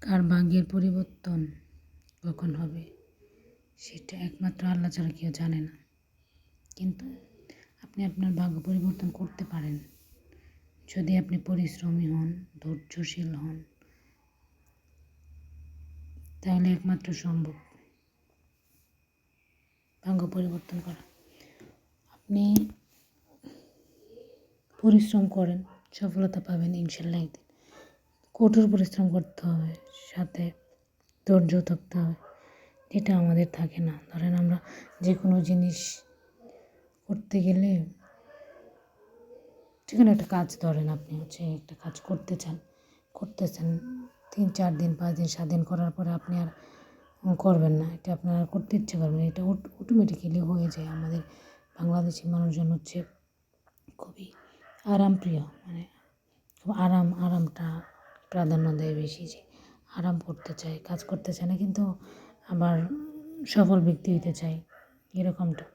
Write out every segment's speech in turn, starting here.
কার ভাগ্যের পরিবর্তন কখন হবে, সেটা একমাত্র আল্লাহ ছাড়া কেউ জানে না। কিন্তু আপনি আপনার ভাগ্য পরিবর্তন করতে পারেন। যদি আপনি পরিশ্রমী হন, ধৈর্যশীল হন, তাহলে একমাত্র সম্ভব ভাগ্য পরিবর্তন করা। আপনি পরিশ্রম করেন, সফলতা পাবেন ইনশাল্লাহ। কঠোর পরিশ্রম করতে হবে, সাথে ধৈর্য থাকতে হবে। যেটা আমাদের থাকে না। ধরেন আমরা যে কোনো জিনিস করতে গেলে যেখানে একটা কাজ ধরেন আপনি হচ্ছে একটা কাজ করতে চান, করতেছেন তিন, চার দিন, পাঁচ দিন, সাত দিন করার পরে আপনি আর করবেন না। এটা আপনার আর করতে ইচ্ছে করবেন এটা অটোমেটিক্যালি হয়ে যায়। আমাদের বাংলাদেশি মানুষজন হচ্ছে খুবই আরামপ্রিয় মানে খুব আরাম, আরামটা প্রাধান্য দেয় বেশি যে আরাম করতে চায়, কাজ করতে চায় না, কিন্তু আবার সফল ব্যক্তি হইতে চায়, এরকমটা।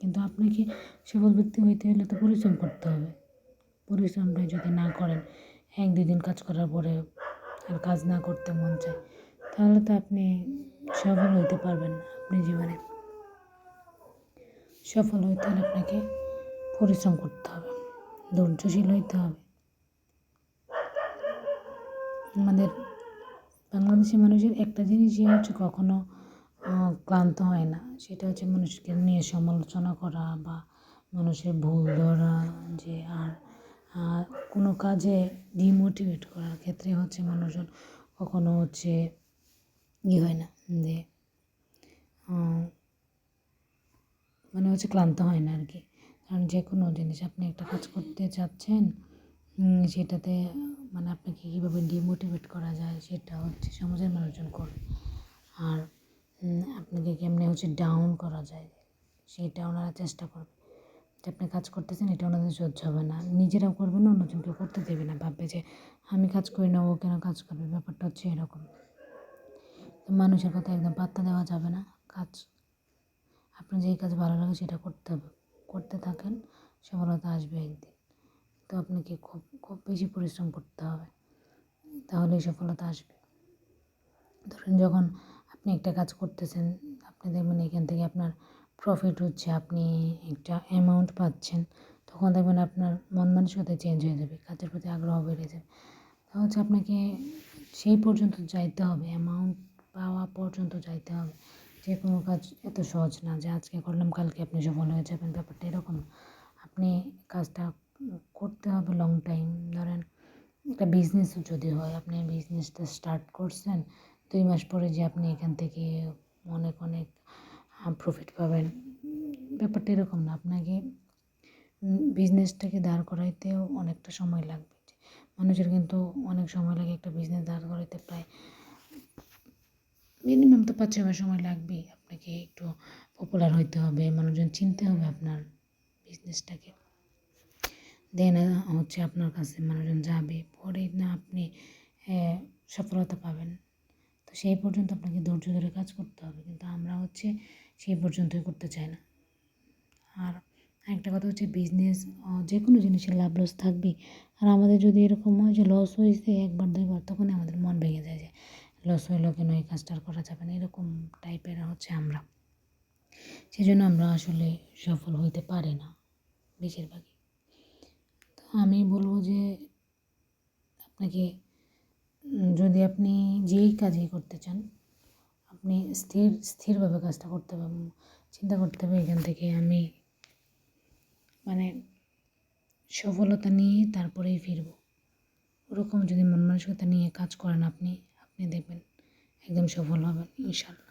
কিন্তু আপনাকে সফল ব্যক্তি হইতে হলে তো পরিশ্রম করতে হবে। পরিশ্রমটা যদি না করেন, এক দুদিন কাজ করার পরে আর কাজ না করতে মন চায়, তাহলে তো আপনি সফল হইতে পারবেন না আপনি জীবনে। সফল হইতে হলে আপনাকে পরিশ্রম করতে হবে, ধৈর্যশীল হইতে হবে। আমাদের বাংলাদেশি মানুষের একটা জিনিসই হচ্ছে কখনো ক্লান্ত হয় না। সেটা হচ্ছে মানুষকে নিয়ে সমালোচনা করা বা মানুষের ভুল ধরা, যে আর কোনো কাজে ডিমোটিভেট করার ক্ষেত্রে হচ্ছে মানুষজন কখনো হচ্ছে ই হয় না যে মানে হচ্ছে ক্লান্ত হয় না আর কি কারণ যে কোনো জিনিস আপনি একটা কাজ করতে চাচ্ছেন সেটাতে মানে আপনাকে কীভাবে ডিমোটিভেট করা যায় সেটা হচ্ছে সমাজের মানুষজন করে। আর আপনাকে কেমনে হচ্ছে ডাউন করা যায় সেটা ওনারা চেষ্টা করবে। যে আপনি কাজ করতেছেন, এটা ওনাদের সহ্য হবে না। নিজেরাও করবে না অন্যজনকে করতে দেবে না। ভাববে যে আমি কাজ করি না, ও কেন কাজ করবে? ব্যাপারটা হচ্ছে এরকম। মানুষের কথা একদম পাত্তা দেওয়া যাবে না। কাজ, আপনার যেই কাজ ভালো লাগে সেটা করতে হবে। করতে থাকেন, সফলতা আসবে একদিন। তো আপনাকে খুব খুব বেশি পরিশ্রম করতে হবে। তাহলেই সফলতা আসবে। ধরুন যখন আপনি একটা কাজ করতেছেন আপনি দেখবেন এখান থেকে আপনার প্রফিট হচ্ছে, আপনি একটা অ্যামাউন্ট পাচ্ছেন, তখন দেখবেন আপনার মন মানসিকতা চেঞ্জ হয়ে যাবে, কাজের প্রতি আগ্রহ বেড়ে যাবে। তা হচ্ছে আপনাকে সেই পর্যন্ত যাইতে হবে অ্যামাউন্ট পাওয়া পর্যন্ত যাইতে হবে। যে কোনো কাজ এত সহজ না যে আজকে করলাম, কালকে আপনি সফল হয়ে যাবেন, ব্যাপারটা এরকম আপনি কাজটা করতে হবে লং টাইম ধরেন একটা বিজনেস যদি হয়, আপনি বিজনেসটা স্টার্ট করছেন, দুই মাস পরে যে আপনি এখান থেকে অনেক অনেক প্রফিট পাবেন, ব্যাপারটা এরকম না। আপনাকে বিজনেসটাকে দাঁড় করাইতেও অনেকটা সময় লাগবে। মানুষের কিন্তু অনেক সময় লাগে একটা বিজনেস দাঁড় করাইতে, প্রায় মিনিমাম তো পাঁচ, ছয় সময় লাগবেই। আপনাকে একটু পপুলার হইতে হবে, মানুষজন চিনতে হবে আপনার বিজনেসটাকে দেন হচ্ছে আপনার কাছে মানুষজন যাবে। পরে না আপনি সফলতা পাবেন। তো সেই পর্যন্ত আপনাকে ধৈর্য ধরে কাজ করতে হবে। কিন্তু আমরা হচ্ছে সেই পর্যন্তই করতে চাই না। আর একটা কথা হচ্ছে বিজনেস যে কোনো জিনিসের লাভ লস থাকবেই। আর আমাদের যদি এরকম হয় যে লস হয়েছে একবার, দুইবার, তখনই আমাদের মন ভেঙে যায় যে লস হইল কেন, এই কাজটা করা যাবে না। এরকম টাইপের হচ্ছে আমরা। সেজন্য আমরা আসলে সফল হইতে পারি না, বেশিরভাগই। আমি বলব যে আপনাকে যদি আপনি যেই কাজই করতে চান, আপনি স্থির, স্থিরভাবে কাজটা করতে হবে চিন্তা করতে হবে এখান থেকে আমি মানে সফলতা নিয়ে তারপরেই ফিরব। ওরকম যদি মন মানসিকতা নিয়ে কাজ করেন আপনি আপনি দেখবেন একদম সফল হবেন ইনশাল্লাহ